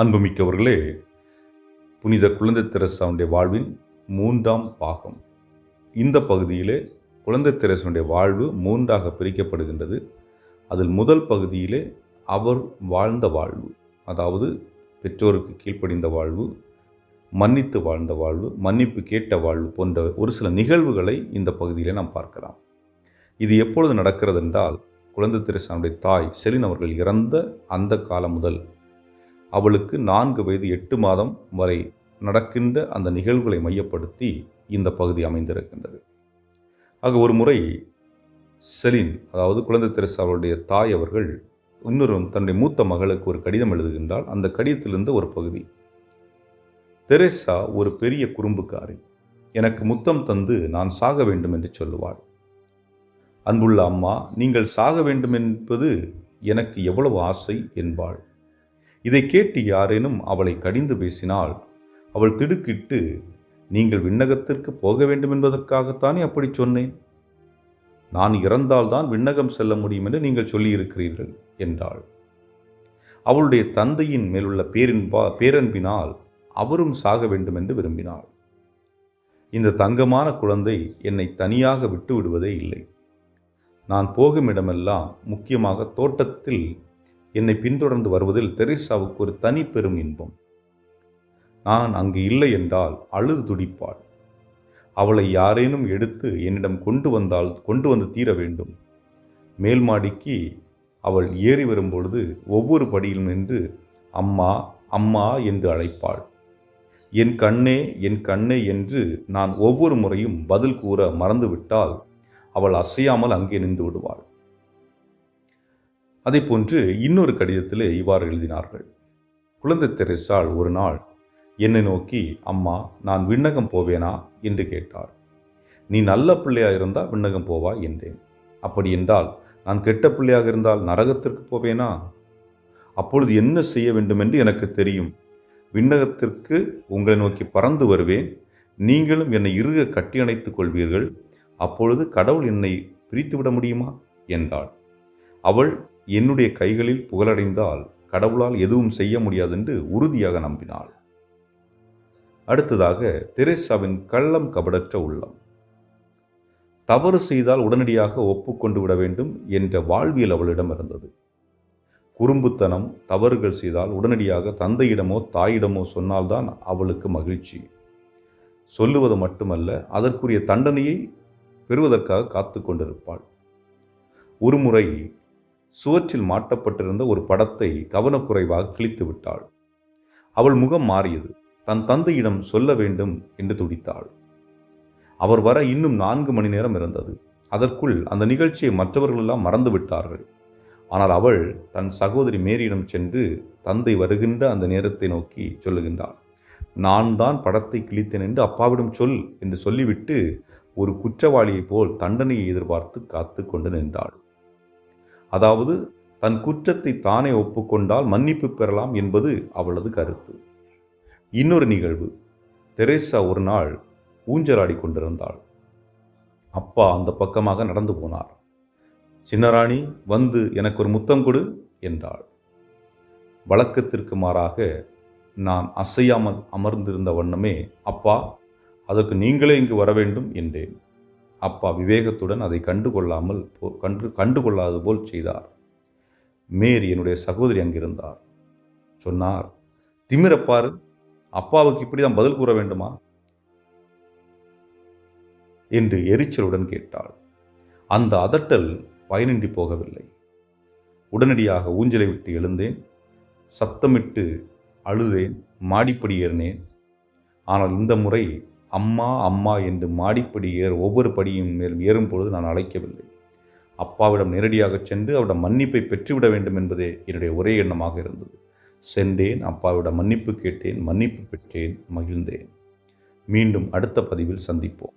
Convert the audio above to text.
அன்புமிக்கவர்களே புனித குழந்தை தெரசாவுடைய வாழ்வின் மூன்றாம் பாகம். இந்த பகுதியிலே குழந்தை தெரசனுடைய வாழ்வு மூன்றாக பிரிக்கப்படுகின்றது. அதில் முதல் பகுதியிலே அவர் வாழ்ந்த வாழ்வு அதாவது பெற்றோருக்கு கீழ்ப்படிந்த வாழ்வு மன்னித்து வாழ்ந்த வாழ்வு மன்னிப்பு கேட்ட வாழ்வு போன்ற ஒரு சில நிகழ்வுகளை இந்த பகுதியிலே நாம் பார்க்கலாம். இது எப்பொழுது நடக்கிறது என்றால் குழந்தை தெரசானுடைய தாய் செலின் அவர்கள் இறந்த அந்த காலம் முதல் அவளுக்கு நான்கு வயது எட்டு மாதம் வரை நடக்கின்ற அந்த நிகழ்வுகளை மையப்படுத்தி இந்த பகுதி அமைந்திருக்கின்றது. ஆக ஒரு முறை செலின் அதாவது குழந்தை தெரசா அவருடைய தாய் அவர்கள் இன்னொரு தன்னுடைய மூத்த மகளுக்கு ஒரு கடிதம் எழுதுகின்றால் அந்த கடிதத்திலிருந்து ஒரு பகுதி. தெரேசா ஒரு பெரிய குறும்புக்காரி எனக்கு முத்தம் தந்து நான் சாக வேண்டும் என்று சொல்லுவாள். அன்புள்ள அம்மா நீங்கள் சாக வேண்டும் என்பது எனக்கு எவ்வளவு ஆசை என்பாள். இதை கேட்டு யாரேனும் அவளை கடிந்து பேசினால் அவள் திடுக்கிட்டு நீங்கள் விண்ணகத்திற்கு போக வேண்டும் என்பதற்காகத்தானே அப்படி சொன்னேன்? நான் இறந்தால்தான் விண்ணகம் செல்ல முடியும் என்று நீங்கள் சொல்லியிருக்கிறீர்கள் என்றாள். அவளுடைய தந்தையின் மேலுள்ள பேரின்பா பேரன்பினால் அவரும் சாக வேண்டும் என்று விரும்பினாள். இந்த தங்கமான குழந்தை என்னை தனியாக விட்டு விடுவதே இல்லை. நான் போகும் இடமெல்லாம் முக்கியமாக தோட்டத்தில் என்னை பின்தொடர்ந்து வருவதில் தெரேசாவுக்கு ஒரு தனி பெரும் இன்பம். நான் அங்கு இல்லை என்றால் அழுது துடிப்பாள். அவளை யாரேனும் எடுத்து என்னிடம் கொண்டு வந்தால் கொண்டு வந்து தீர வேண்டும். மேல் மாடிக்கு அவள் ஏறி வரும்பொழுது ஒவ்வொரு படியிலும் நின்று அம்மா அம்மா என்று அழைப்பாள். என் கண்ணே என் கண்ணே என்று நான் ஒவ்வொரு முறையும் பதில் கூற மறந்துவிட்டால் அவள் அசையாமல் அங்கே நின்று விடுவாள். அதை போன்று இன்னொரு கடிதத்தில் இவ்வாறு எழுதினார்கள். குழந்தை தெரசால் ஒரு நாள் என்னை நோக்கி அம்மா நான் விண்ணகம் போவேனா? என்று கேட்டாள் நீ நல்ல பிள்ளையாக இருந்தால் விண்ணகம் போவா என்றேன். அப்படி என்றால் நான் கெட்ட பிள்ளையாக இருந்தால் நரகத்திற்கு போவேனா? அப்பொழுது என்ன செய்ய வேண்டும் என்று எனக்கு தெரியும். விண்ணகத்திற்கு உங்களை நோக்கி பறந்து வருவேன். நீங்களும் என்னை இறுக கட்டியணைத்துக் கொள்வீர்கள். அப்பொழுது கடவுள் என்னை பிரித்துவிட முடியுமா? என்றாள். அவள் என்னுடைய கைகளில் புகழடைந்தால் கடவுளால் எதுவும் செய்ய முடியாது என்று உறுதியாக நம்பினாள். அடுத்ததாக தெரேசாவின் கள்ளம் கபடற்ற உள்ளம். தவறு செய்தால் உடனடியாக ஒப்புக்கொண்டு விட வேண்டும் என்ற வாழ்வியல் அவளிடம் இருந்தது. குறும்புத்தனம் தவறுகள் செய்தால் உடனடியாக தந்தையிடமோ தாயிடமோ சொன்னால்தான் அவளுக்கு மகிழ்ச்சி. சொல்லுவது மட்டுமல்ல அதற்குரிய தண்டனையை பெறுவதற்காக காத்து கொண்டிருப்பாள். ஒருமுறை சுவற்றில் மாட்டப்பட்டிருந்த ஒரு படத்தை கவனக்குறைவாக கிழித்து விட்டாள். அவள் முகம் மாறியது. தன் தந்தையிடம் சொல்ல வேண்டும் என்று துடித்தாள். அவர் வர இன்னும் நான்கு மணி நேரம் இருந்தது. அதற்குள் அந்த நிகழ்ச்சியை மற்றவர்களெல்லாம் மறந்து விட்டார்கள். ஆனால் அவள் தன் சகோதரி மேரியிடம் சென்று தந்தை வருகின்ற அந்த நேரத்தை நோக்கி சொல்லுகின்றாள். நான் தான் படத்தை கிழித்தேன் என்று அப்பாவிடம் சொல் என்று சொல்லிவிட்டு ஒரு குற்றவாளியைப் போல் தண்டனையை எதிர்பார்த்து காத்து கொண்டு நின்றாள். அதாவது தன் குற்றத்தை தானே ஒப்புக்கொண்டால் மன்னிப்பு பெறலாம் என்பது அவளது கருத்து. இன்னொரு நிகழ்வு. தெரேசா ஒரு நாள் ஊஞ்சலாடி கொண்டிருந்தாள். அப்பா அந்த பக்கமாக நடந்து போனார். சின்னராணி வந்து எனக்கு ஒரு முத்தம் கொடு என்றாள். வழக்கத்திற்கு மாறாக நான் அசையாமல் அமர்ந்திருந்த வண்ணமே அப்பா அதற்கு நீங்களே இங்கு வர வேண்டும் என்றேன். அப்பா விவேகத்துடன் அதை கண்டுகொள்ளாமல் போ கண்டு கண்டுகொள்ளாது போல் செய்தார். மேரி என்னுடைய சகோதரி அங்கிருந்தார். சொன்னார் திமிரப்பாரு அப்பாவுக்கு இப்படி தான் பதில் கூற வேண்டுமா? என்று எரிச்சலுடன் கேட்டாள். அந்த அதட்டல் பயனின்றி போகவில்லை. உடனடியாக ஊஞ்சலை விட்டு எழுந்தேன். சத்தமிட்டு அழுதேன் மாடிப்படி ஏறினேன். ஆனால் இந்த முறை அம்மா அம்மா என்று மாடிப்படி ஏற ஒவ்வொரு படியும் மேலும் ஏறும் பொழுது நான் அழைக்கவில்லை. அப்பாவிடம் நேரடியாக சென்று அவரிடம் மன்னிப்பை பெற்றுவிட வேண்டும் என்பதே என்னுடைய ஒரே எண்ணமாக இருந்தது. சென்றேன் அப்பாவிடம் மன்னிப்பு கேட்டேன் மன்னிப்பு பெற்றேன் மகிழ்ந்தேன். மீண்டும் அடுத்த பதிவில் சந்திப்போம்.